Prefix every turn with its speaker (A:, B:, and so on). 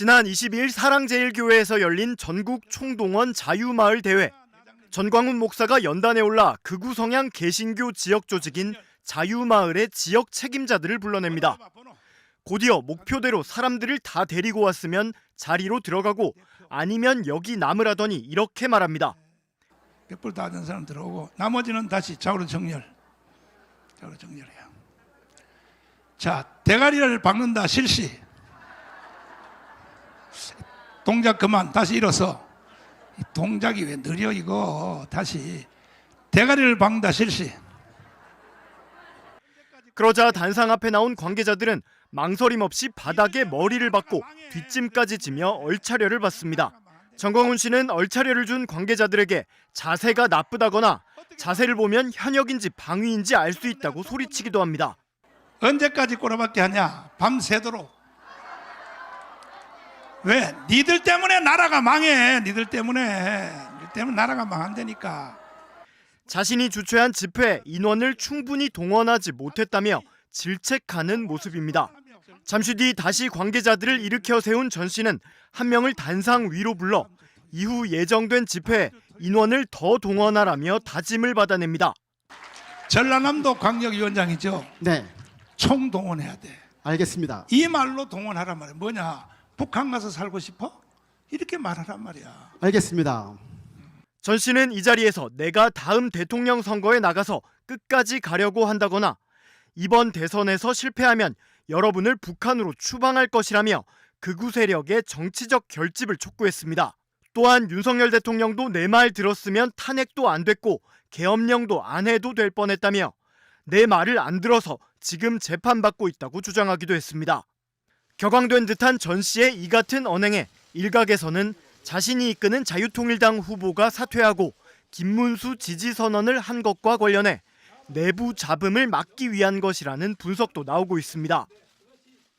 A: 지난 22일 사랑제일교회에서 열린 전국 총동원 자유마을 대회. 전광훈 목사가 연단에 올라 극우 성향 개신교 지역 조직인 자유마을의 지역 책임자들을 불러냅니다. 곧이어 목표대로 사람들을 다 데리고 왔으면 자리로 들어가고 아니면 여기 남으라더니 이렇게 말합니다.
B: 백불 다된 사람 들어오고 나머지는 다시 좌우로 정렬. 좌우로 정렬해요. 자, 대가리를 박는다 실시. 동작 그만 다시 일어서. 이 동작이 왜 느려 이거 다시 대가리를 박는다 실시.
A: 그러자 단상 앞에 나온 관계자들은 망설임 없이 바닥에 머리를 박고 뒷짐까지 지며 얼차려를 받습니다. 정광훈 씨는 얼차려를 준 관계자들에게 자세가 나쁘다거나 자세를 보면 현역인지 방위인지 알 수 있다고 소리치기도 합니다.
B: 언제까지 꼬라박기 하냐? 밤새도록. 왜? 니들 때문에 나라가 망해. 니들 때문에. 니들 때문에 나라가 망한다니까.
A: 자신이 주최한 집회 인원을 충분히 동원하지 못했다며 질책하는 모습입니다. 잠시 뒤 다시 관계자들을 일으켜 세운 전 씨는 한 명을 단상 위로 불러 이후 예정된 집회에 인원을 더 동원하라며 다짐을 받아냅니다.
B: 전라남도 광역위원장이죠.
C: 네,
B: 총동원해야 돼.
C: 알겠습니다.
B: 이 말로 동원하란 말이야. 뭐냐? 북한 가서 살고 싶어? 이렇게 말하란 말이야.
C: 알겠습니다.
A: 전 씨는 이 자리에서 내가 다음 대통령 선거에 나가서 끝까지 가려고 한다거나 이번 대선에서 실패하면 여러분을 북한으로 추방할 것이라며 극우 세력의 정치적 결집을 촉구했습니다. 또한 윤석열 대통령도 내 말 들었으면 탄핵도 안 됐고 계엄령도 안 해도 될 뻔했다며 내 말을 안 들어서 지금 재판받고 있다고 주장하기도 했습니다. 격앙된 듯한 전 씨의 이 같은 언행에 일각에서는 자신이 이끄는 자유통일당 후보가 사퇴하고 김문수 지지 선언을 한 것과 관련해 내부 잡음을 막기 위한 것이라는 분석도 나오고 있습니다.